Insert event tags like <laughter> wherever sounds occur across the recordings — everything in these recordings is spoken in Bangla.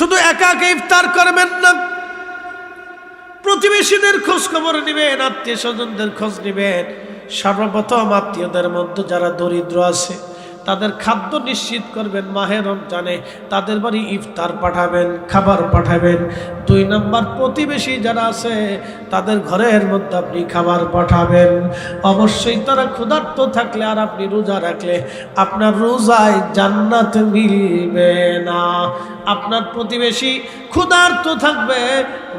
শুধু একা একা ইফতার করবেন না, প্রতিবেশীদের খোঁজ খবর নেবেন, আত্মীয় স্বজনদের খোঁজ নিবেন। সর্বপ্রথম আত্মীয়দের মধ্যে যারা দরিদ্র আছে তাদের খাদ্য নিশ্চিত করবেন, মাহে রমজানে তাদের বাড়ি ইফতার পাঠাবেন, খাবার পাঠাবেন। দুই নম্বর প্রতিবেশী যারা আছে, তাদের ঘরের মধ্যে আপনি খাবার পাঠাবেন। অবশ্যই তারা ক্ষুধার্ত থাকলে আর আপনি রোজা রাখলে আপনার রোজায় জান্নাত মিলবে না। আপনার প্রতিবেশী ক্ষুধার্ত থাকবে,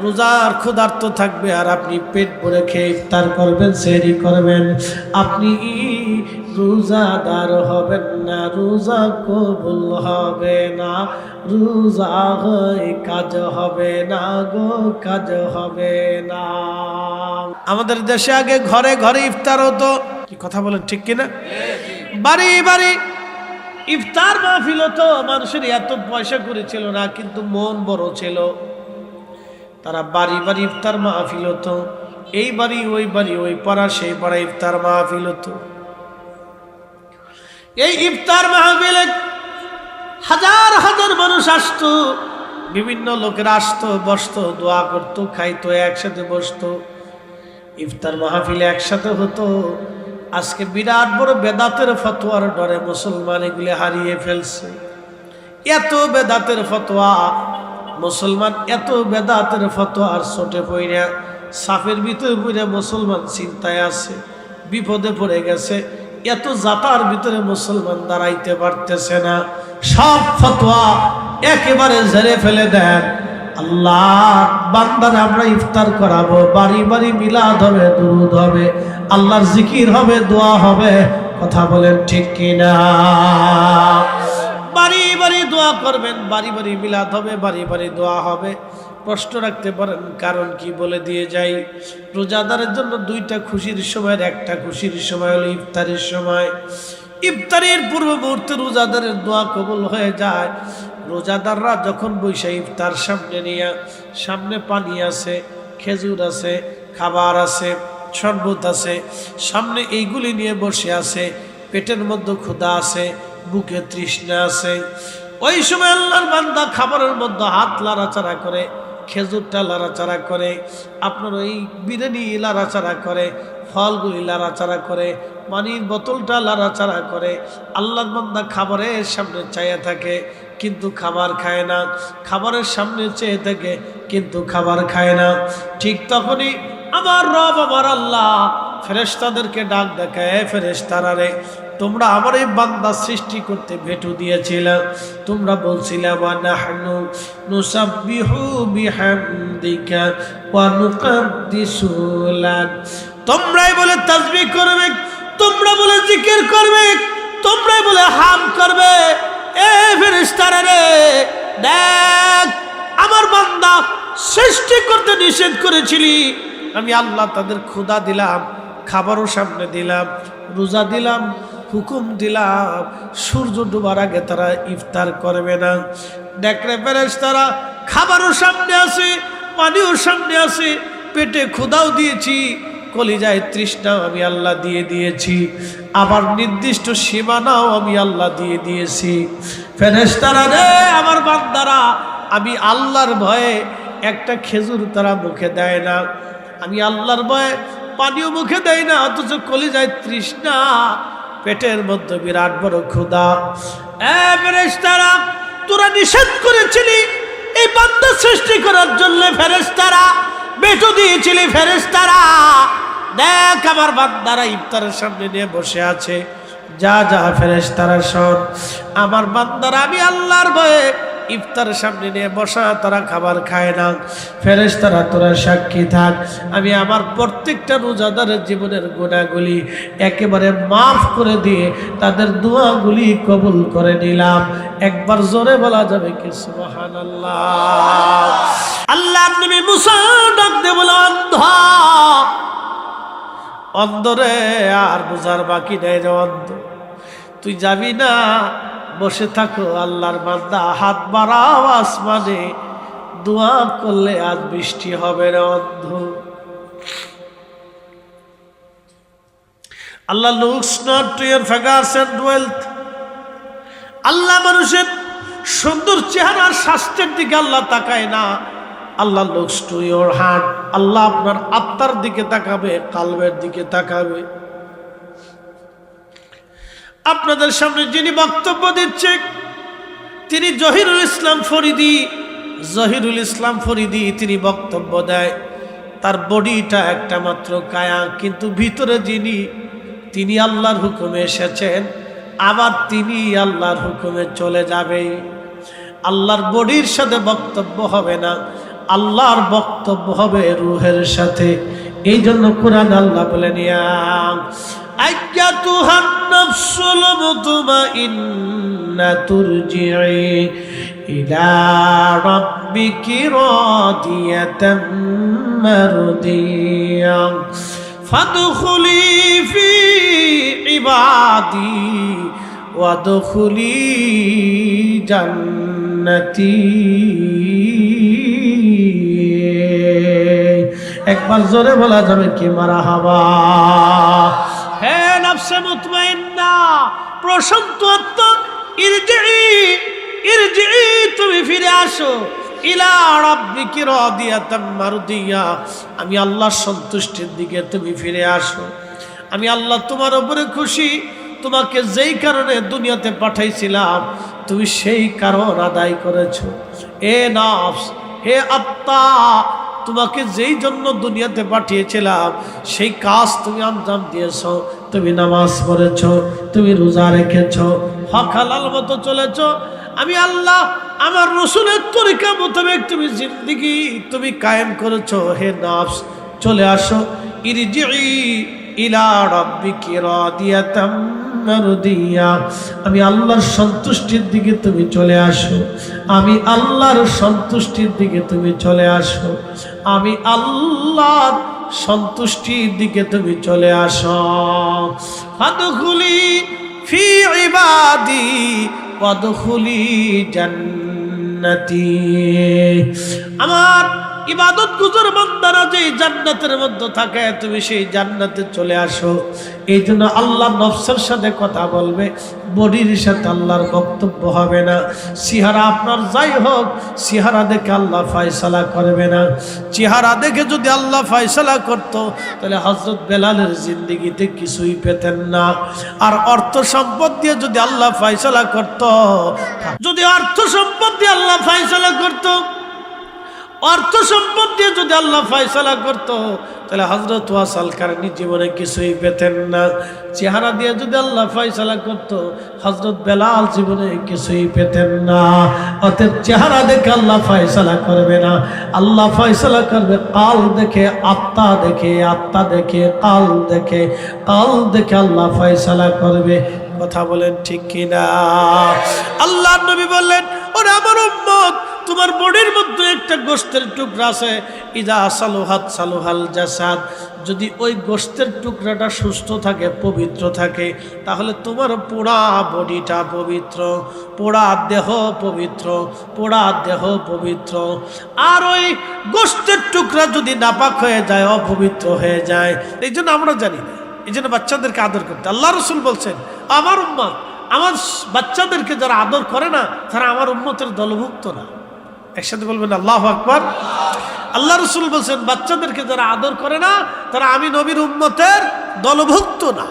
রোজার ক্ষুধার্ত থাকবে আর আপনি পেট ভরে খেয়ে ইফতার করবেন, সেরি করবেন। আপনি রোজাদার হবেন না, রোজা কবুল হবে না, রোজা হয় কাজ হবে না গো, কাজ হবে না। আমাদের দেশে আগে ঘরে ঘরে ইফতার হতো। কি কথা বলেন, ঠিক কিনা? বাড়ি বাড়ি ইফতার মাহফিল হতো, মানুষের এত পয়সা করেছিল না, কিন্তু মন বড় ছিল। তারা বাড়ি বাড়ি ইফতার মাহফিল হতো, এই বাড়ি, ওই বাড়ি, ওই পাড়া, সেই পাড়া ইফতার মাহফিল হতো। এই ইফতার মাহফিলে হাজার হাজার মানুষ আসতো, বিভিন্ন লোকেরা আসতো, বসতো, দোয়া করতো, খাইতো, একসাথে বসতো। ইফতার মাহফিলে একসাথে হতো। আজকে বিরাট বড় বেদাতের ফতোয়ার ডরে মুসলমান এগুলি হারিয়ে ফেলছে। এত বেদাতের ফতোয়া, মুসলমান এত বেদাতের ফতোয়ার ছোটে পইরা সাফের ভিতরে পইরা মুসলমান চিন্তায় আছে, বিপদে পড়ে গেছে। এত জাতার ভিতরে মুসলমান দাঁড়াইতে পারতেছে না। সব ফতোয়া একেবারে ঝেড়ে ফেলে দেন। আল্লাহ, বান্দার আমরা ইফতার করাবো, বাড়ি বাড়ি মিলাদ হবে, দুরুদ হবে, আল্লাহর জিকির হবে, দোয়া হবে, কথা বলেন ঠিক কিনা? বাড়ি বাড়ি দোয়া করবেন, বাড়ি বাড়ি মিলাদ হবে, বাড়ি বাড়ি দোয়া হবে। প্রশ্ন রাখতে পারেন, কারণ কি বলে দিয়ে যাই, রোজাদারের জন্য দুইটা খুশির সময়ের একটা খুশির সময় হলো ইফতারের সময়। ইফতারের পূর্ব মুহূর্তে রোজাদারের দোয়া কবল হয়ে যায়। রোজাদাররা যখন বৈশা ইফতার সামনে নিয়ে, সামনে পানি আছে, খেজুর আছে, খাবার আছে, শরবত আছে, সামনে এইগুলি নিয়ে বসে আছে, পেটের মধ্যে ক্ষুধা আছে, বুকে তৃষ্ণা আছে। ওই সময় আল্লাহর বান্দা খাবারের মধ্যে হাত লাড়াচাড়া করে খেজুরটা লাড়াচাড়া করে, আপনার ওই বিরিয়ানি লাড়াচাড়া করে, ফলগুলি লাড়াচাড়া করে, পানির বোতলটা লাড়াচাড়া করে, আল্লাহর বান্দা খাবারের সামনে চাইয়া থাকে, কিন্তু খাবার খায় না। খাবারের সামনে চেয়ে থাকে, কিন্তু খাবার খায় না। ঠিক তখনই আমার রব, আমার আল্লাহ ফেরেশতাদেরকে ডাক দেখায় ফেরেশতারা রে তোমরা আমার এই বান্দা সৃষ্টি করতে ভেটু দিয়েছিলে। তোমরা বলছিলে লাক। তোমরাই বলে তাসবিহ করবে, তোমরা বলে জিকির করবে, তোমরাই বলে হাম করবে। এ রে, দেখ, আমার বান্দা সৃষ্টি করতে নিষেধ করেছিলি। আমি আল্লাহ তাদের ক্ষুদা দিলাম, খাবারও সামনে দিলাম, রোজা দিলাম হুকুম দিলাম, সূর্য ডুবার আগে তারা ইফতার করবে না। দেখলে ফেরেস তারা খাবারও সামনে আছে, পানিও সামনে আছে, পেটে ক্ষুদাও দিয়েছি, কলিজায় তৃষ্ণাও আমি আল্লাহ দিয়ে দিয়েছি, আবার নির্দিষ্ট সীমানাও আমি আল্লাহ দিয়ে দিয়েছি। ফেরেস্তারা রে, আমার বান্দারা, আমি আল্লাহর ভয়ে একটা খেজুর তারা মুখে দেয় না। আমি আল্লাহর ভয়ে পানিও মুখে দেয় না, অথচ কলিজায় তৃষ্ণা পেটের মধ্যে বিরাট বড় ক্ষুদা ফেরেস্তারা তোরা নিষেধ করেছিলি এই বান্দা সৃষ্টি করার জন্য ফেরেস্তারা বেটো দিয়েছিলি ফেরেস্তারা দেখ আমার বান্দারা ইফতারের সামনে নিয়ে বসে আছে। যা যা ফেরেস্তারা সব আমার বান্দারা, আমি আল্লাহর ভয়ে ইফতারের সামনে নিয়ে বসা, তারা খাবার খায় না। ফেরেস তারা তোরা সাক্ষী থাক। আমি আমার প্রত্যেকটা রোজাদারের জীবনের গুণাগুলি একেবারে মাফ করে দিয়ে তাদের দোয়াগুলি কবুল করে নিলাম। একবার জোরে বলা যাবে কি সুবহান আল্লাহ আল্লাহ নবী মুসা অন্ধ অন্ধরে আর বোঝার বাকি নেই রে অন্ধ। তুই যাবি না বসে থাকো, আল্লাহর বান্দা, হাত বাড়াও আসমানে। দোয়া করলে আজ বৃষ্টি হবে রে অন্ধ। Allah looks not to your figures and wealth. Allah মানুষের সুন্দর চেহারার স্বাস্থ্যের দিকে আল্লাহ তাকায় না। Allah looks to your heart. Allah আপনার আত্মার দিকে তাকাবে, কালবের দিকে তাকাবে। আপনাদের সামনে যিনি বক্তব্য দিচ্ছে, তিনি জহিরুল ইসলাম ফরিদি। জহিরুল ইসলাম ফরিদি তিনি বক্তব্য দেয়। তার বডিটা একটা মাত্র কায়া, কিন্তু ভিতরে যিনি, তিনি আল্লাহর হুকুমে এসেছেন, আবার তিনি আল্লাহর হুকুমে চলে যাবে। আল্লাহর বডির সাথে বক্তব্য হবে না, আল্লাহর বক্তব্য হবে রুহের সাথে। এই জন্য কোরআন আল্লাহ বলেন আজ্ঞাতুহান নাফসুল মুতমাইন্না তুরজিই ইলা রাব্বিকি রাদিয়াতাম মারদিয়া। ফাদখুলি ফি ইবাদি ওয়াদখুলি জান্নাতি। একবার জোরে বলা যাবে কি মারা হাবা। হে তুমি ফিরে আসো। ইলা আমি আল্লাহর সন্তুষ্টির দিকে তুমি ফিরে আসো। আমি আল্লাহ তোমার উপরে খুশি, তোমাকে যেই কারণে দুনিয়াতে পাঠাইছিলাম, তুমি সেই কারণ আদায় করেছ। এ নফস, হে আত্মা তোমাকে যেই জন্য দুনিয়াতে পাঠিয়েছিলাম, সেই কাজ তুমি আঞ্জাম দিয়েছ, তুমি নামাজ পড়েছ, তুমি রোজা রেখেছ হকালাল মতো চলেছ। আমি আল্লাহ, আমার রসুলের তরিকা মোতাবেক তুমি জিন্দিগি তুমি কায়েম করেছ। হে নাফস, চলে আসো। ইরজিই ইলা রাব্বিকি রাদিয়াতাম মারদিয়া। আমি আল্লাহর সন্তুষ্টির দিকে তুমি চলে আসো। আমি আল্লাহর সন্তুষ্টির দিকে তুমি চলে আসো। আমি আল্লাহর সন্তুষ্টির দিকে তুমি চলে আসো। ফাদখুলি ফি ইবাদি ওয়াদখুলি জান্নাতি। আমার ইবাদত গুজর বান্দারা যে জান্নাতের মধ্যে থাকে, তুমি সেই জান্নাতে চলে আসো। এই জন্য আল্লাহ নফসের সাথে কথা বলবে, বডির সাথে আল্লাহর বক্তব্য হবে না। সিহারা আপনার যাই হোক সিহারা দেখে আল্লাহ ফায়সালা করবে না। চেহারা দেখে যদি আল্লাহ ফায়সালা করত, তাহলে হজরত বেলালের জিন্দিগিতে কিছুই পেতেন না। আর অর্থ সম্পদ দিয়ে যদি আল্লাহ ফায়সালা করত, যদি অর্থ সম্পদ দিয়ে আল্লাহ ফায়সালা করতো অর্থ সম্পদ দিয়ে যদি আল্লাহ ফায়সালা করত, তাহলে হজরত ওয়াসাল কারণী জীবনে কিছুই পেতেন না। চেহারা দিয়ে যদি আল্লাহ ফায়সালা করত হজরত বেলাল জীবনে কিছুই পেতেন না। অতএব চেহারা দেখে আল্লাহ ফায়সালা করবে না। আল্লাহ ফায়সালা করবে কাল দেখে, আত্মা দেখে আত্মা দেখে, কাল দেখে কাল দেখে আল্লাহ ফায়সালা করবে। কথা বলেন ঠিক কিনা? আল্লাহ নবী বললেন, ওরে আমার উম্মত তোমার বডির মধ্যে একটা গোস্তের টুকরা আছে, ইদা সালোহাত সালোহাল জাসাদ। যদি ওই গোস্তের টুকরাটা সুস্থ থাকে, পবিত্র থাকে, তাহলে তোমার পোড়া বডিটা পবিত্র, পোড়া দেহ পবিত্র, পোড়া দেহ পবিত্র। আর ওই গোস্তের টুকরা যদি নাপাক হয়ে যায়, অপবিত্র হয়ে যায়, এই জন্য আমরা জানি না। এই জন্য বাচ্চাদেরকে আদর করতে। আল্লাহ রসুল বলছেন, আমার উম্মা আমার বাচ্চাদেরকে যারা আদর করে না, তারা আমার উম্মতের দলভুক্ত না। একসাথে বলবেন, আল্লাহ আকবর। আল্লাহ রসুল বলছেন, বাচ্চাদেরকে যারা আদর করে না, তারা আমি নবীর উম্মতের দলভুক্ত না।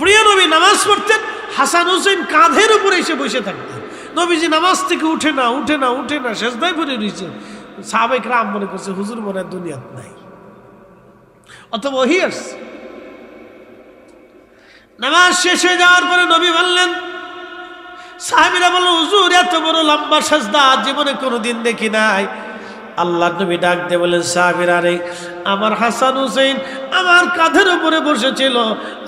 প্রিয় নবী, নামাজ পড়তেন, হাসান হোসেন কাঁধের উপরে এসে বসে থাকতেন। নবীজি নামাজ থেকে উঠে না উঠে না উঠে না শেষদায় পড়ে রয়েছে। সাবেক রাম মনে করছে, হুজুর মনে দুনিয়াত নাই। অথবা ওহি নামাজ শেষ হয়ে যাওয়ার পরে নবী বললেন সাহেবিরা বলল, হুজুর, এত বড় লম্বা সাজদা জীবনে কোনোদিন দেখি নাই। আল্লাহ নবী ডাক দিয়ে বলেন সাহাবিরা রে, আমার হাসান হুসেন আমার কাঁধের উপরে বসেছিল।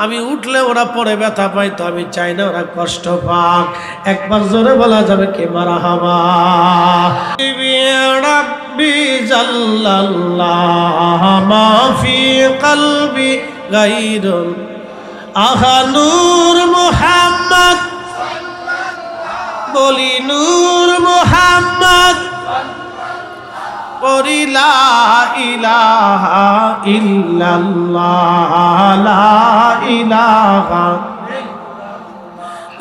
আমি উঠলে ওরা পরে ব্যথা পাই তো আমি চাই না ওরা কষ্ট পাক। একবার জোরে বলা যাবে কে মারা হামা মাফি কলবি গাইরুল আহা বলি নূর মুহাম্মদ। পরিলা ইলাহা ইল্লাল্লাহ, লা ইলাহা।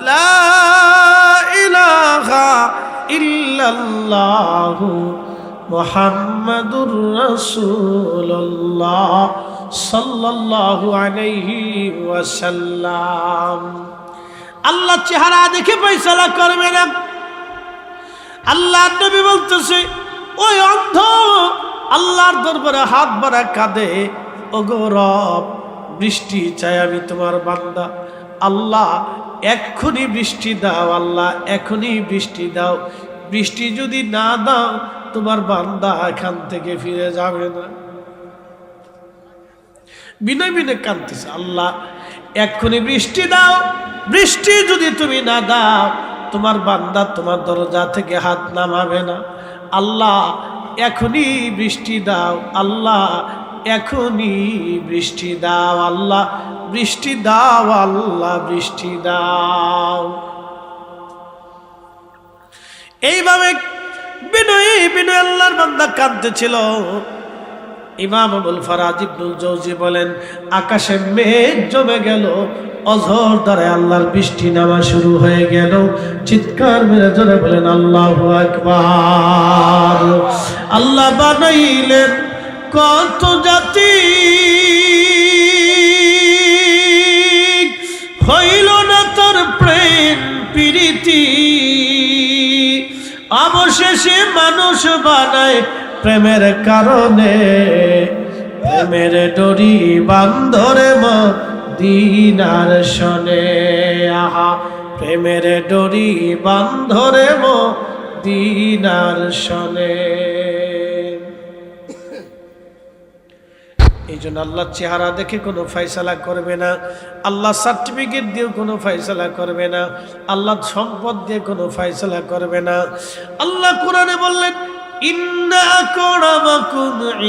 লা ইলাহা ইল্লাল্লাহু মুহাম্মাদুর রাসূলুল্লাহ সাল্লাল্লাহু আলাইহি ওয়াসাল্লাম। আল্লাহ চেহারা দেখে ফয়সালা করবে না আল্লাহ নবী বলতেছে, ওই অন্ধ আল্লাহর দরবারে হাত বাড়া কাঁদে। ও গৌরব বৃষ্টি চাই আমি তোমার বান্দা। আল্লাহ, এক্ষুনি বৃষ্টি দাও, আল্লাহ এখনই বৃষ্টি দাও। বৃষ্টি যদি না দাও, তোমার বান্দা এখান থেকে ফিরে যাবে না। বিনয় বিনয় কাঁদতেছে, আল্লাহ এক্ষুনি বৃষ্টি দাও। বৃষ্টি যদি তুমি না দাও, তোমার বান্দা তোমার দরজা থেকে হাত নামাবে না। আল্লাহ এখনই বৃষ্টি দাও, আল্লাহ এখনই বৃষ্টি দাও, আল্লাহ, বৃষ্টি দাও, আল্লাহ, বৃষ্টি দাও। এইভাবে বিনয়ী, বিনয় আল্লাহর বান্দা কাঁদতেছিল। ইমাম আবুল ফারাজ ইবনুল জৌজি বলেন, আকাশে মেঘ জমে গেল, অঝর দ্বারা আল্লাহর বৃষ্টি নামা শুরু হয়ে গেল। চিৎকার মেরে জোরে বলেন, আল্লাহ আকবার। আল্লাহ বানাইলেন কত জাতি। হইল না তোর প্রেম প্রীতি। অবশেষে মানুষ বানায় প্রেমের কারণে, প্রেমের ডরি বান্ধরে দিনার শনে। আহা, প্রেমের ডরি বান্ধরে দিনার শনে। এই জন্য আল্লাহর চেহারা দেখে কোনো ফয়সালা করবে না আল্লাহ সার্টিফিকেট দিয়েও কোনো ফয়সালা করবে না আল্লাহ সম্পদ দিয়ে কোনো ফয়সালা করবে না। আল্লাহ কোরআনে বললেন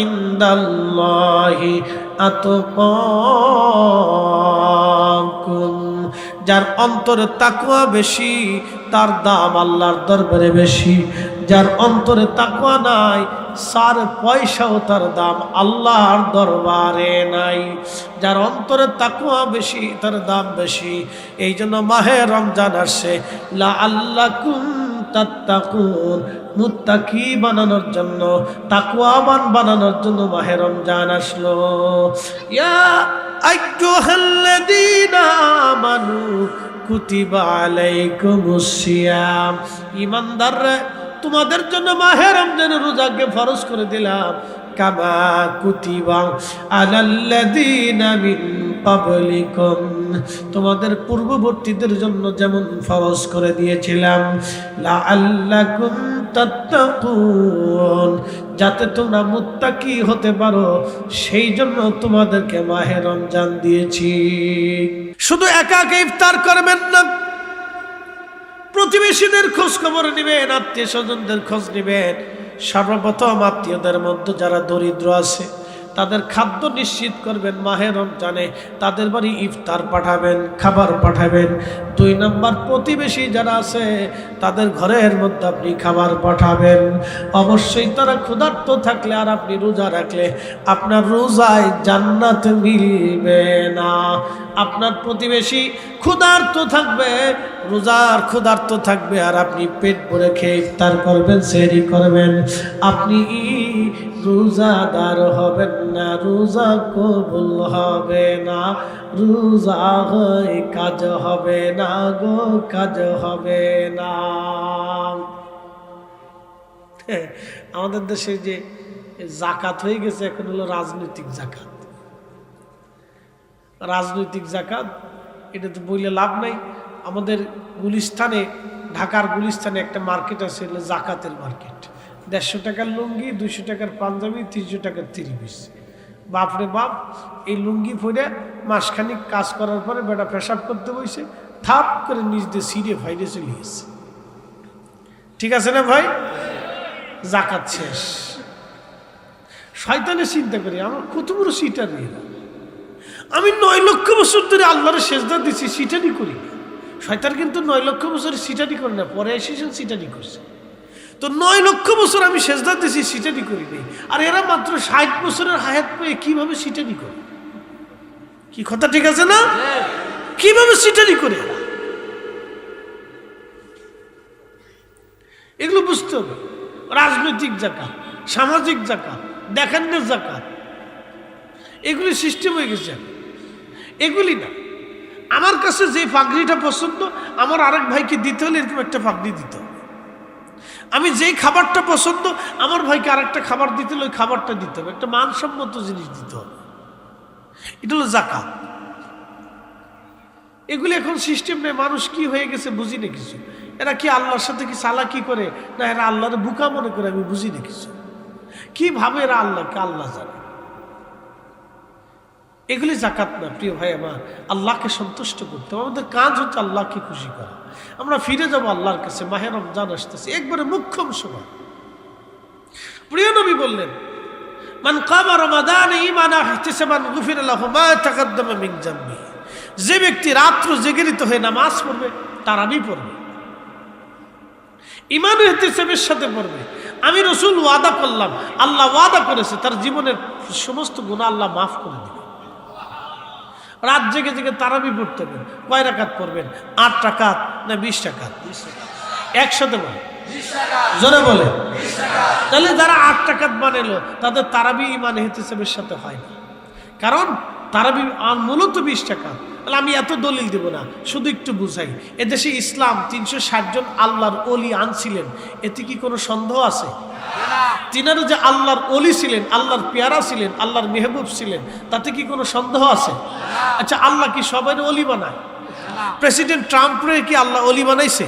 ইনদাল্লাহি যার অন্তরে তাকুয়া বেশি, তার দাম আল্লাহর দরবারে বেশি। যার অন্তরে তাকুয়া নাই, সার পয়সাও তার দাম আল্লাহর দরবারে নাই। যার অন্তরে তাকুয়া বেশি, তার দাম বেশি। এই জন্য মাহে রমজান আসছে লা আল্লাহ কুম তাত্তাকুন মুত্তাকি বানানোর জন্য তাকুয়াবান বানানোর জন্য মাহে রমজান আসলো। ইয়া আইয়ুহাল্লাযীনা আমানু, কুতিবা আলাইকুমুস সিয়াম। ঈমানদাররা তোমাদের জন্য মাহে রমজানের রোজাকে ফরজ করে দিলাম। কামা কুতিবা আলাল্লাযীনা মিন পাবলিকুম তোমাদের পূর্ববর্তীদের জন্য যেমন ফরজ করে দিয়েছিলাম, লাআল্লাকুম তাত্তাকুন, যাতে তোমরা মুত্তাকি হতে পারো, সেই জন্য তোমাদেরকে মাহে রমজান দিয়েছি। শুধু একা একা ইফতার করবেন না, প্রতিবেশীদের খোঁজ খবর নেবেন, আত্মীয় স্বজনদের খোঁজ নেবেন সর্বপ্রথম আত্মীয়দের মধ্যে যারা দরিদ্র আছে তাদের খাদ্য নিশ্চিত করবেন, মাহে রমজানে তাদের বাড়ি ইফতার পাঠাবেন, খাবার পাঠাবেন। দুই নম্বর, প্রতিবেশী যারা আছে, তাদের ঘরের মধ্যে আপনি খাবার পাঠাবেন। অবশ্যই তারা ক্ষুধার্ত থাকলে আর আপনি রোজা রাখলে আপনার রোজায় জান্নাত মিলবে না। আপনার প্রতিবেশী ক্ষুধার্ত থাকবে, রোজার ক্ষুধার্ত থাকবে আর আপনি পেট ভরে খেয়ে ইফতার করবেন, সেরি করবেন। আপনি রোজাদার হবেন না, রোজা কবুল হবে না। রোজা হয় কাজ হবে না গো, কাজ হবে না। আমাদের দেশে যে জাকাত হয়ে গেছে, এখন হলো রাজনৈতিক জাকাত। রাজনৈতিক জাকাত, এটা তো বললে লাভ নাই। আমাদের গুলিস্তানে, ঢাকার গুলিস্তানে একটা মার্কেট আছে জাকাতের মার্কেট। দেড়শো টাকার লুঙ্গি, দুইশো টাকার পাঞ্জাবি, তিনশো টাকার তিরিশ বাপরে বাপ এই লুঙ্গি পরে মাসখানিক কাজ করার পরে বেটা পেশাব করতে বসে, থাপ করে নিজ দিয়ে সিঁড়ে ফাইডে চলে গেছে। ঠিক আছে না ভাই? জাকাত শেষ। শয়তানে চিন্তা করি, আমার কত বড় সিটার এরা আমি নয় লক্ষ বছর ধরে আল্লাহর সেজদা দিচ্ছি সিটারি করি। শয়তান কিন্তু নয় লক্ষ বছরের সিটারি করে না, পরে এসেছেন সিটারি করছে। তো নয় লক্ষ বছর আমি সেজদা দিচ্ছি সিটারি করি নাই আর এরা মাত্র ষাট বছরের হায়াত পেয়ে কীভাবে সিটারি করে? কি কথা ঠিক আছে না? কীভাবে সিটারি করে? এগুলো বুঝতে হবে। রাজনৈতিক জাকাত সামাজিক জাকাত দেখান্নের জাকাত এগুলি সিস্টেম হয়ে গেছে। এগুলি না। আমার কাছে যে ফাগড়িটা পছন্দ, আমার আরেক ভাইকে দিতে হলে এরকম একটা ফাগড়ি দিতে হবে। আমি যেই খাবারটা পছন্দ, আমার ভাইকে আরেকটা খাবার দিতে হলে ওই খাবারটা দিতে হবে। একটা মানসম্মত জিনিস দিতে হবে। এটা হলো জাকাত এগুলি এখন সিস্টেম নেই মানুষ কি হয়ে গেছে বুঝি না কিছু। এরা কি আল্লাহর সাথে কি সালা কি করে, না এরা আল্লাহর বুকা মনে করে আমি বুঝি না কিছু। কি ভাবে এরা আল্লাহকে আল্লাহ জানে? এগুলি জাকাত না, প্রিয় ভাই আমার, আল্লাহকে সন্তুষ্ট করতে হবে। আমাদের কাজ হচ্ছে আল্লাহকে খুশি করা। আমরা ফিরে যাব আল্লাহর কাছে মাহের রমজান আসতেছে। একবারে মুখ্যম সময়। প্রিয় নবী বললেন, মান কামা রমাদান ইমানা গুফির তাকাদ্দামা মিন জামবি যে ব্যক্তি রাত্র জেগেরিত হয়ে নামাজ পড়বে তারাবি পড়বে। ইমান ইহতিসাবের সাথে পড়বে। আমি রসুল ওয়াদা করলাম, আল্লাহ ওয়াদা করেছে, তার জীবনের সমস্ত গুণা আল্লাহ মাফ করে দিবে। রাত জেগে জেগে তারাবি পড়তে হবে কয় রাকাত পড়বেন? আট টাকাত না বিশ টাকাত একসাথে বলে জোরে বলে তাহলে যারা আট টাকাত বানালো তাদের তারাবি ইমান হিতেসেবের সাথে হয় না। কারণ তারাবি মূলত বিশ টাকা তাহলে আমি এত দলিল দেব না, শুধু একটু বুঝাই। এদেশে ইসলাম তিনশো ষাট জন আল্লাহর অলি আনছিলেন, এতে কি কোনো সন্দেহ আছে? তিনারা যে আল্লাহর অলি ছিলেন, আল্লাহর পেয়ারা ছিলেন, আল্লাহর মেহবুব ছিলেন, তাতে কি কোনো সন্দেহ আছে? আচ্ছা আল্লাহ কি সবাই অলি বানায়? প্রেসিডেন্ট ট্রাম্পরে কি আল্লাহ অলি বানাইছে?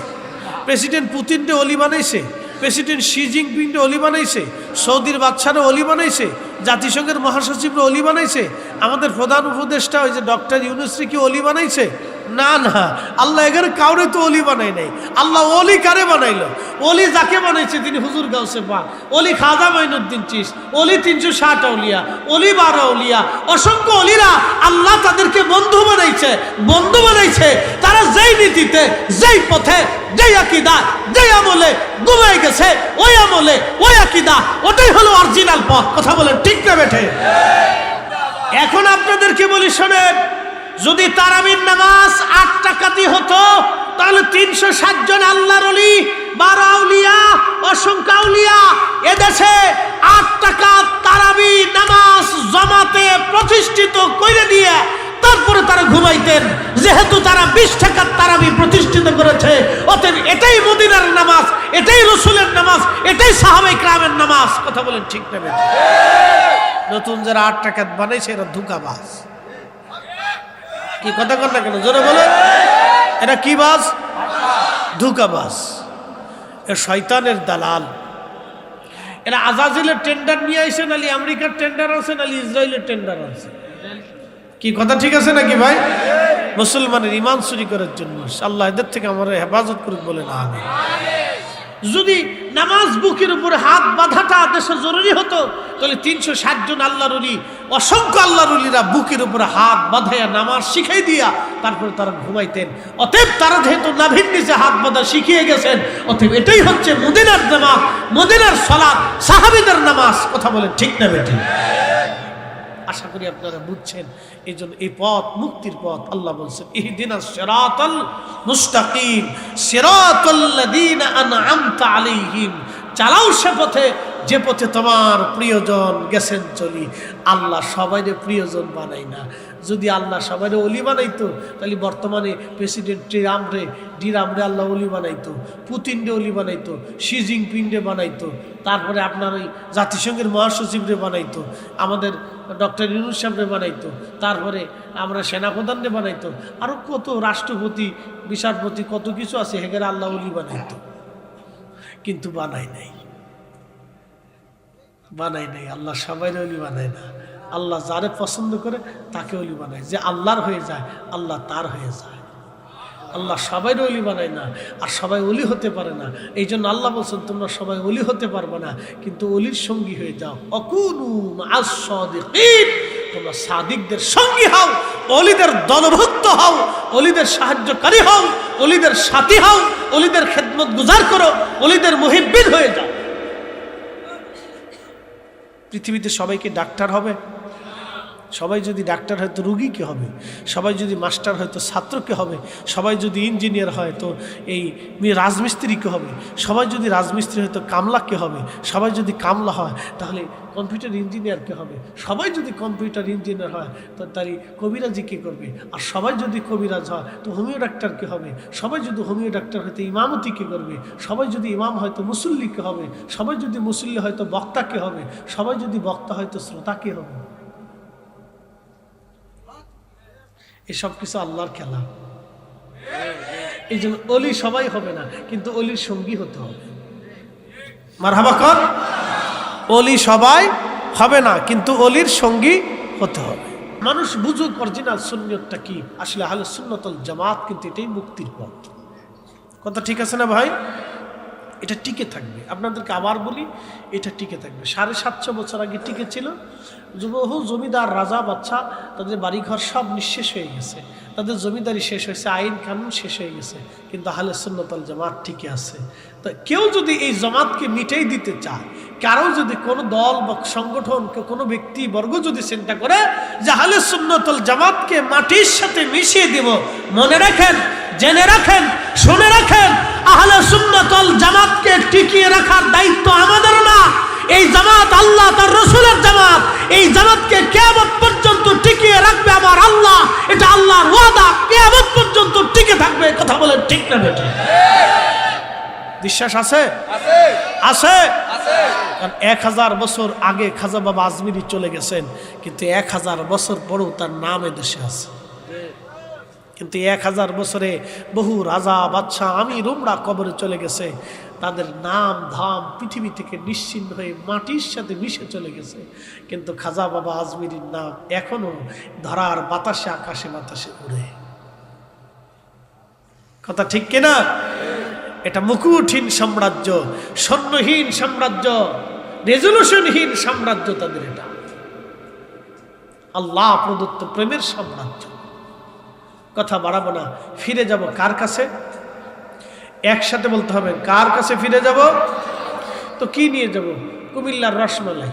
প্রেসিডেন্ট পুতিনরে অলি বানাইছে? প্রেসিডেন্ট শি জিনপিংরে অলি বানাইছে? সৌদির বাচ্চারা অলি বানাইছে? জাতিসংঘের মহাসচিবরা অলি বানাইছে? আমাদের প্রধান উপদেষ্টা ওই যে ডক্টর ইউনুসরি কি অলি বানাইছে? না না। আল্লাহ এখানে কাউরে তো অলি বানাই নাই। আল্লাহ অলি কারে বানাইলো? অলি যাকে বানাইছে তিনি হুজুর গাউসে পা অলি খাজা মাইনুদ্দিন চিস। অলি তিনশো ষাট আউলিয়া। অলি বারো আউলিয়া। অসংখ্য অলিরা আল্লাহ তাদেরকে বন্ধু বানাইছে বন্ধু বানাইছে। তারা যেই নীতিতে, যেই পথে, যেই আকিদা, যেই আমলে ডুবে গেছে, ওই আমলে, ওই আকিদা, ওটাই হলো অরিজিনাল পথ। কথা বলেন ঠিক না বেঠে? এখন আপনাদেরকে বলি শোনেন যদি তারাবির নামাজ আট টাকাতি হতো, তাহলে তিনশো ষাট জন আল্লাহর অলি বারো আউলিয়া এদেশে আট টাকা তারাবি নামাজ জমাতে প্রতিষ্ঠিত করে দিয়ে তারপরে তারা ঘুমাইতেন। যেহেতু তারা বিশ টাকার তারাবি প্রতিষ্ঠিত করেছে, অতএব এটাই মদিনার নামাজ, এটাই রসুলের নামাজ, এটাই সাহাবাই ক্রামের নামাজ। কথা বলেন ঠিক নেবেন নতুন যারা আট টাকা বানাইছে, এরা ধোকাবাজ। কি কথা না কেন? জোরে বলে। এটা কি বাস? ধোকাবাজ এ শয়তানের দালাল। এরা আজাজিলের টেন্ডার নিয়ে আসে নালি আমেরিকার টেন্ডার আছে, নালি ইসরায়েলের টেন্ডার আছে। কি কথা ঠিক আছে নাকি ভাই? মুসলমানের ইমান চুরি করার জন্য। আল্লাহ এদের থেকে আমার হেফাজত করুক বলে না আমি। যদি নামাজ বুকের উপরে হাত বাঁধাটা দেশে জরুরি হতো, তাহলে তিনশো ষাট জন আল্লাহর অসংখ্য আল্লাহর অলিরা বুকের উপরে হাত বাঁধাইয়া নামাজ শিখাই দিয়া তারপরে তারা ঘুমাইতেন। অতএব তারা যেহেতু নাভির নিচে হাত বাঁধা শিখিয়ে গেছেন, অতএব এটাই হচ্ছে মদিনার নামাজ, মদিনার সলাৎ সাহাবিদের নামাজ। কথা বলেন ঠিক না বেঠিক আশা করি আপনারা বুঝছেন। এই জন্য এই পথ, মুক্তির পথ আল্লাহ বলছেন, ইহদিনা সিরাতাল মুস্তাকিম, সিরাতাল্লাযীনা আনআমতা আলাইহিম। চালাও সে পথে যে পথে তোমার প্রিয়জন গেছেন চলি, আল্লাহ সবাইরে প্রিয়জন বানাই না। যদি আল্লাহ সবাইরে অলি বানাইতো, তাহলে বর্তমানে president ট্রাম্পরে ডিরামরে Allah Oli বানাইতো পুতিনরে Oli বানাইতো, she জিনপিংরে বানাইতো, তারপরে আপনার ওই জাতিসংঘের মহাসচিবরে বানাইতো, আমাদের ডক্টর ইউনুস সাহেবরে বানাইতো, তারপরে আমরা সেনাপ্রধানরে বানাইতো আরও কত রাষ্ট্রপতি বিচারপতি কত কিছু আছে, হেগের আল্লাহ অলি বানাইতো। কিন্তু বানাই নাই। বানাই নাই, আল্লাহ সবাই অলি বানায় না। আল্লাহ যারে পছন্দ করে তাকে অলি বানায়। যে আল্লাহর হয়ে যায়, আল্লাহ তার হয়ে যায়। আল্লাহ সবাই অলি বানায় না, আর সবাই অলি হতে পারে না। এই জন্য আল্লাহ বলছেন, তোমরা সবাই অলি হতে পারবে না, কিন্তু অলির সঙ্গী হয়ে যাও। অকুনু তোমরা সাদিকদের সঙ্গী হও অলিদের দলভুক্ত হও অলিদের সাহায্যকারী হও অলিদের সাথী হও অলিদের খেদমত গুজার করো অলিদের মুহিব্বিন হয়ে যাও। পৃথিবীতে সবাইকে ডাক্তার হবে। সবাই যদি ডাক্তার হয় তো রুগীকে হবে সবাই যদি মাস্টার হয় তো ছাত্র ছাত্রকে হবে সবাই যদি ইঞ্জিনিয়ার হয় তো এই রাজমিস্ত্রি রাজমিস্ত্রিকে হবে সবাই যদি রাজমিস্ত্রি হয় তো কামলা কামলাকে হবে সবাই যদি কামলা হয় তাহলে কম্পিউটার ইঞ্জিনিয়ার ইঞ্জিনিয়ারকে হবে সবাই যদি কম্পিউটার ইঞ্জিনিয়ার হয় তো তারই কবিরাজি কে করবে আর সবাই যদি কবিরাজ হয় তো হোমিও ডাক্তার ডাক্তারকে হবে সবাই যদি হোমিও ডাক্তার হয় তো ইমামতি কে করবে সবাই যদি ইমাম হয় তো মুসল্লি মুসল্লিকে হবে সবাই যদি মুসল্লি হয় তো বক্তাকে হবে সবাই যদি বক্তা হয় তো শ্রোতা শ্রোতাকে হবে এসব কিছু আল্লাহর খেলা। এই জন্য অলি সবাই হবে না, কিন্তু অলির সঙ্গী হতে হবে। মারহাবা কর। অলি সবাই হবে না, কিন্তু অলির সঙ্গী হতে হবে। মানুষ বুঝুক অরিজিনাল সুন্নতটা কি, আসলে আহলে সুন্নতল জামাত কিন্তু এটাই মুক্তির পথ। কথা ঠিক আছে না ভাই? এটা টিকে থাকবে। আপনাদেরকে আবার বলি, এটা টিকে থাকবে। সাড়ে সাতশো বছর আগে টিকে ছিল বহু জমিদার, রাজা বাচ্চা তাদের বাড়িঘর সব নিঃশেষ হয়ে গেছে। তাদের জমিদারি শেষ হয়েছে, আইন কানুন শেষ হয়ে গেছে, কিন্তু আহলে সুন্নতল জামাত টিকে আছে। তো কেউ যদি এই জামাতকে মিটাই দিতে চায়, কারও যদি কোনো দল বা সংগঠন কোনো ব্যক্তি, বর্গ যদি চিন্তা করে যে আহলে সুন্নতল জামাতকে মাটির সাথে মিশিয়ে দেব, মনে রাখেন, জেনে রাখেন, শুনে রাখেন, আহলে সুন্নতল জামাতকে টিকিয়ে রাখার দায়িত্ব আমাদের না। এই জামাত আল্লাহ তার রসুলের জামাত। এই জামাতকে কেয়ামত পর্যন্ত টিকিয়ে রাখবে আমার আল্লাহ। এটা আল্লাহর ওয়াদা। কেয়ামত পর্যন্ত টিকে থাকবে কথা বলেন ঠিক না বেটে বিশ্বাস আছে? আছে। কারণ এক হাজার বছর আগে খাজা বাবা আজমিরি চলে গেছেন কিন্তু এক হাজার বছর পরেও তার নাম দেশে আছে। কিন্তু এক হাজার বছরে বহু রাজা, বাদশাহ আমি রুমরা কবরে চলে গেছে। তাদের নাম, ধাম পৃথিবী থেকে নিশ্চিন্ন হয়ে মাটির সাথে মিশে চলে গেছে। কিন্তু খাজা বাবা আজমিরির নাম এখনও ধরার বাতাসে, আকাশে বাতাসে উড়ে। কথা ঠিক কিনা? এটা মুকুটহীন সাম্রাজ্য, স্বর্ণহীন সাম্রাজ্য, রেজলিউশনহীন সাম্রাজ্য তাদের এটা। আল্লাহ প্রদত্ত প্রেমের সাম্রাজ্য। কথা বাড়াবো না, ফিরে যাব কার কাছে? একসাথে বলতে হবে, কার কাছে ফিরে যাব? তো কি নিয়ে যাব? কুমিল্লার রসমালাই।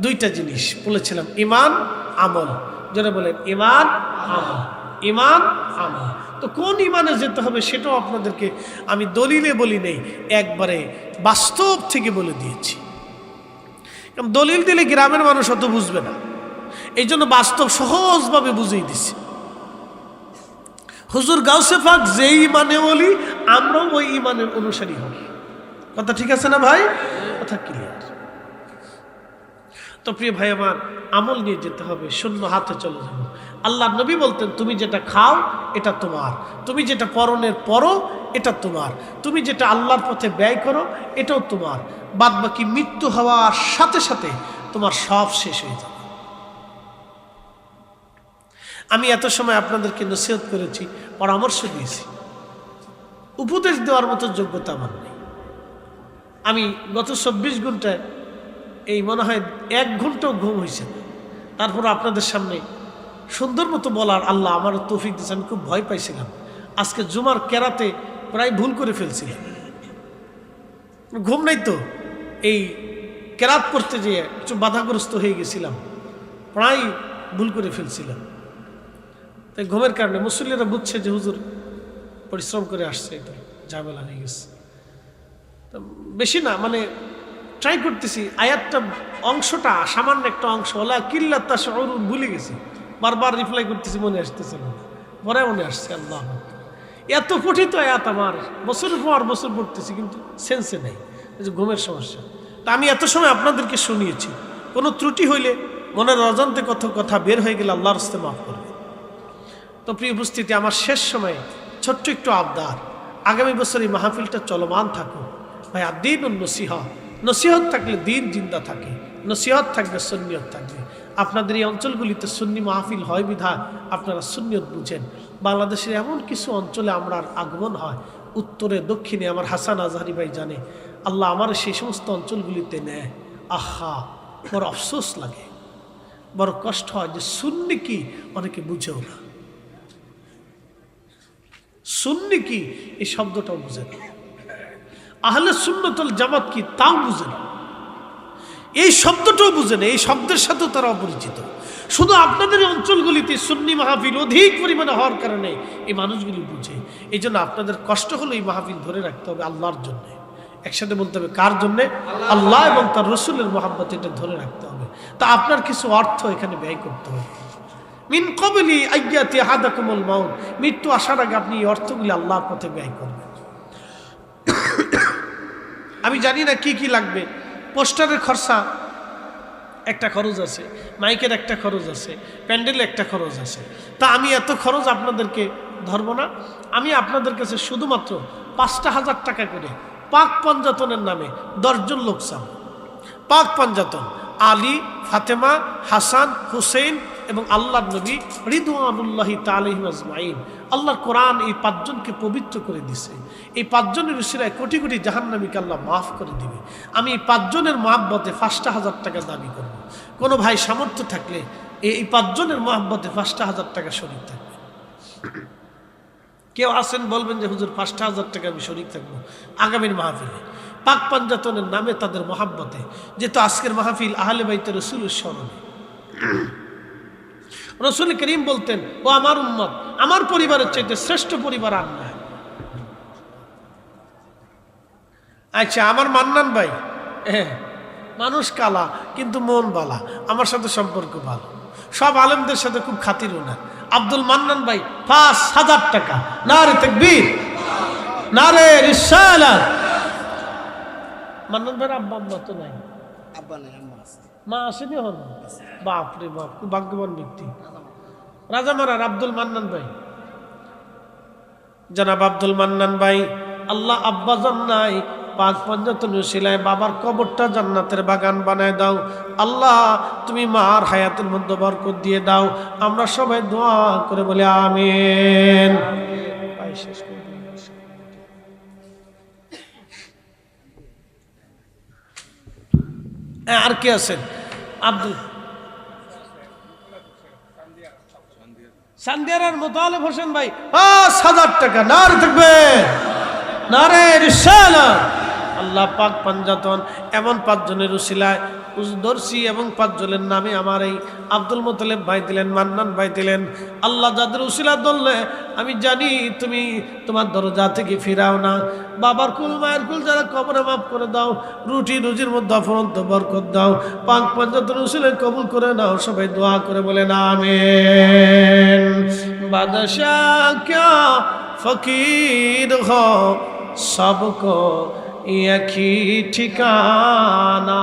দুইটা জিনিস বলেছিলাম, ইমান, আমল। যারা বলেন, ইমান, আমল। ইমান, আমল। তো কোন ইমানে যেতে হবে সেটাও আপনাদেরকে আমি দলিলে বলি নেই, একবারে বাস্তব থেকে বলে দিয়েছি। দলিল দিলে গ্রামের মানুষ অত বুঝবে না। এই জন্য বাস্তব সহজভাবে বুঝিয়ে দিছি। হুজুর গাউসে পাক, যেই ইমানে বলি আমরাও ওই ইমানের অনুসারী হব কথা ঠিক আছে না ভাই? কথা ক্লিয়ার তো প্রিয় ভাই আমার, আমল নিয়ে যেতে হবে, শূন্য হাতে চলে যাব। আল্লাহ নবী বলতেন, তুমি যেটা খাও, এটা তোমার। তুমি যেটা পরনের, পরো, এটা তোমার। তুমি যেটা আল্লাহর পথে ব্যয় করো, এটাও তোমার। বাদ বাকি মৃত্যু হওয়ার সাথে সাথে তোমার সব শেষ হয়ে যাবে। আমি এত সময় আপনাদেরকে নসিহত করেছি, পরামর্শ দিয়েছি। উপদেশ দেওয়ার মতো যোগ্যতা আমার নেই। আমি গত চব্বিশ ঘন্টায় এই মনে হয় এক ঘন্টাও ঘুম হয়েছে। তারপর আপনাদের সামনে সুন্দর মতো বলার আল্লাহ আমার তৌফিক দিয়েছে, আমি খুব ভয় পাইছিলাম। আজকে জুমার কেরাতে প্রায় ভুল করে ফেলছিলাম। ঘুম নাই তো, এই কেরাত করতে যেয়ে একটু বাধাগ্রস্ত হয়ে গেছিলাম। প্রায় ভুল করে ফেলছিলাম। তাই ঘুমের কারণে মুসল্লিরা বুঝছে যে হুজুর পরিশ্রম করে আসছে এটা ঝামেলা হয়ে গেছে। তো বেশি না মানে ট্রাই করতেছি, আয়াতটা অংশটা, সামান্য একটা অংশ, ওলা কিল্লা তা ভুলে গেছি। বারবার রিপ্লাই করতেছি, মনে আসতেছে না। পরে মনে আসছে, আল্লাহ এত পঠিত আয়াত আমার। বছরের পর বছর পড়তেছি, কিন্তু সেন্সে নেই ঘুমের সমস্যা। তা আমি এত সময় আপনাদেরকে শুনিয়েছি, কোনো ত্রুটি হইলে মনের অজান্তে কত কথা বের হয়ে গেলে আল্লাহর হস্তে মাফ করবে তো প্রিয় উপস্থিতি, আমার শেষ সময়ে ছোট্ট একটু আবদার। আগামী বছর এই মাহফিলটা চলমান থাকুক। ভাই, আর দিন নসিহা নসিহত। থাকলে দিন জিন্দা থাকে। নসিহত থাকবে সুন্নিয়ত থাকবে আপনাদের এই অঞ্চলগুলিতে সুন্নি মাহফিল হয় বিধায় আপনারা সুন্নিয়ত বুঝেন। বাংলাদেশের এমন কিছু অঞ্চলে আমরা আগমন হয়। উত্তরে, দক্ষিণে, আমার হাসান আজহারি ভাই জানে, আল্লাহ আমার সেই সমস্ত অঞ্চলগুলিতে নেয়। আহা, বড় আফসোস লাগে। বড় কষ্ট হয় যে সুন্নি কি অনেকে বুঝেও না। সুন্নি কি? এই শব্দটাও বুঝে না আহলে সুন্নতল জামাত কি? তাও বুঝে না এই শব্দটাও বুঝে না এই শব্দের সাথেও তারা অপরিচিত। শুধু আপনাদের অঞ্চলগুলিতে সুন্নি মাহফিল অধিক পরিমাণে হওয়ার কারণে এই মানুষগুলি বুঝে। এই জন্য আপনাদের কষ্ট হলো এই মাহফিল ধরে রাখতে হবে আল্লাহর জন্য। একসাথে বলতে হবে কার জন্যে? আল্লাহ এবং তার রসুলের মোহাম্মত এটা ধরে রাখতে হবে। তা আপনার কিছু অর্থ এখানে ব্যয় করতে হবে। মিন কবলি আজ্ঞাতি হাদাকুমুল মাউন মৃত্যু আসার আগে আপনি এই অর্থগুলি আল্লাহর পথে ব্যয় করবেন। <coughs> আমি জানি না কি কি লাগবে। পোস্টারের খরচা একটা খরচ আছে, মাইকের একটা খরচ আছে, প্যান্ডেলে একটা খরচ আছে। তা আমি এত খরচ আপনাদেরকে ধরবো না। আমি আপনাদের কাছে শুধুমাত্র পাঁচটা হাজার টাকা করে পাক পঞ্জাতনের নামে দশজন লোক চান পাক পঞ্জাতন, আলী, ফাতেমা, হাসান হুসেন এবং আল্লাহ নবী রিদুয়ানুল্লাহি তালিম আজমাইন। আল্লাহর কোরআন এই পাঁচজনকে পবিত্র করে দিছে। এই পাঁচজনের উসিরায় কোটি কোটি জাহান্নামীকে আল্লাহ মাফ করে দিবে। আমি এই পাঁচজনের মহাব্বতে পাঁচটা হাজার টাকা দাবি করব। কোনো ভাই সামর্থ্য থাকলে এই পাঁচজনের মহাব্বতে পাঁচটা হাজার টাকা শরীর থাকবে। কেউ আসেন বলবেন যে, হুজুর, পাঁচটা হাজার টাকা আমি শরিক থাকব আগামীর মাহফিলে। পাক পাঞ্জাতনের নামে তাদের মহাব্বতে যেহেতু আজকের মাহফিল আহলে বাইতে রসুলের স্মরণে। রসুল করিম বলতেন, ও আমার উম্মত, আমার পরিবারের চাইতে শ্রেষ্ঠ পরিবার আর আচ্ছা আমার মান্নান ভাই মানুষ কালা, কিন্তু মন বালা, আমার সাথে সম্পর্ক ভালো। সব আলেমদের সাথে খুব খাতির না। আব্দুল মান্নান ভাই, পাঁচ হাজার টাকা। না রে তেকবীর না রে মান্নান ভাইয়ের আব্বা আব্বা তো নাই। আব্বা নাই মা আসেনি হন বাপ রে বাপ, খুব ভাগ্যবান ব্যক্তি। রাজা মারার আব্দুল মান্নান ভাই। জনাব আব্দুল মান্নান ভাই, আল্লাহ আব্বা নাই পাঁচ পঞ্চান্ন শিলায় বাবার কবরটা জান্নাতের বাগান বানায় দাও। আল্লাহ, তুমি মার হায়াতের মধ্যে বরকত দিয়ে দাও। আমরা সবাই দোয়া করে বলে, আমিন। শেষ করে দিন। হ্যাঁ, আর কে আছেন? আব্দুল। সান্দিয়ার মোতালেব হোসেন ভাই। পাঁচ হাজার টাকা, নারে থাকবে। নারে আল্লাহ পাক পাঞ্জাতন, এমন পাঁচজনের উশিলায় দর্শি এবং পাঁচজনের নামে আমার এই আব্দুল মোতালেব ভাই দিলেন, মান্নান ভাই দিলেন। আল্লাহ যাদের উশিলা ধরলে, আমি জানি তুমি তোমার দরজা থেকে ফিরাও না। বাবার কুল, মায়ের কুল যারা কবরে মাফ করে দাও, রুটি রুজির মধ্যে অফরন্ত বরকত দাও। পাঁচ পঞ্চায়েতের উশিলে কবুল করে নাও, সবাই দোয়া করে বলে না আমি ফকির হ, সবক ইয়াকি ঠিকানা।